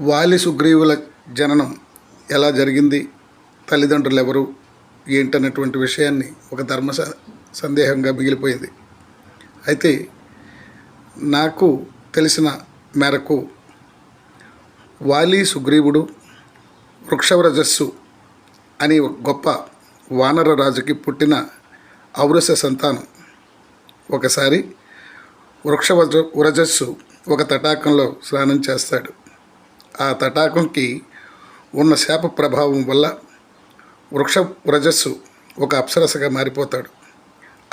వాలి సుగ్రీవుల జననం ఎలా జరిగింది? తల్లిదండ్రులు ఎవరు? ఏంటన్నటువంటి విషయాన్ని ఒక ధర్మ స- సందేహంగా మిగిలిపోయింది. అయితే నాకు తెలిసిన మేరకు వాలి సుగ్రీవుడు వృక్షవ్రజస్సు అని ఒక గొప్ప వానర రాజుకి పుట్టిన ఔరస సంతానం. ఒకసారి వృక్ష వ్రజస్సు ఒక తటాకంలో స్నానం చేస్తాడు. ఆ తటాకంకి ఉన్న శాప ప్రభావం వల్ల వృక్ష వ్రజస్సు ఒక అప్సరసగా మారిపోతాడు.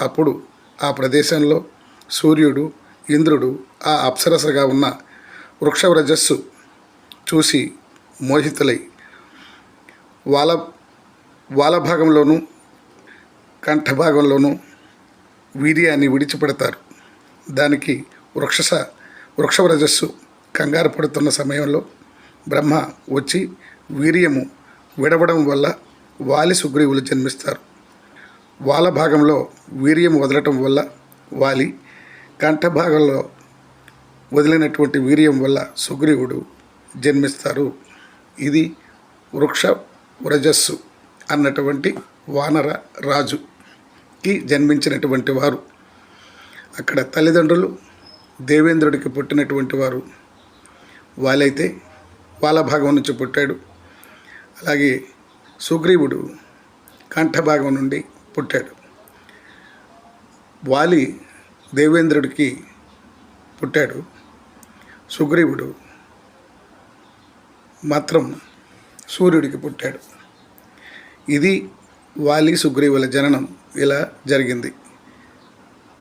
అప్పుడు ఆ ప్రదేశంలో సూర్యుడు ఇంద్రుడు ఆ అప్సరసగా ఉన్న వృక్ష వ్రజస్సు చూసి మోహితులై వాళ్ళ వాళ్ళ భాగంలోనూ కంఠ భాగంలోనూ వీర్యాన్ని విడిచిపెడతారు. దానికి వృక్షస వృక్షవ్రజస్సు కంగారు పడుతున్న సమయంలో బ్రహ్మ వచ్చి వీర్యము విడవడం వల్ల వాలి సుగ్రీవులు జన్మిస్తారు. వాళ్ళ భాగంలో వీర్యం వదలటం వల్ల వాలి కంఠ భాగంలో వదిలినటువంటి వీర్యం వల్ల సుగ్రీవుడు జన్మిస్తారు. ఇది వృక్ష వ్రజస్సు అన్నటువంటి వానర రాజుకి జన్మించినటువంటి వారు. అక్కడ తల్లిదండ్రులు దేవేంద్రుడికి పుట్టినటువంటి వారు. వాళ్ళైతే బాలభాగం నుంచి పుట్టాడు. అలాగే సుగ్రీవుడు కంఠభాగం నుండి పుట్టాడు. వాలి దేవేంద్రుడికి పుట్టాడు. సుగ్రీవుడు మాత్రం సూర్యుడికి పుట్టాడు. ఇది వాలి సుగ్రీవుల జననం. ఇలా జరిగింది.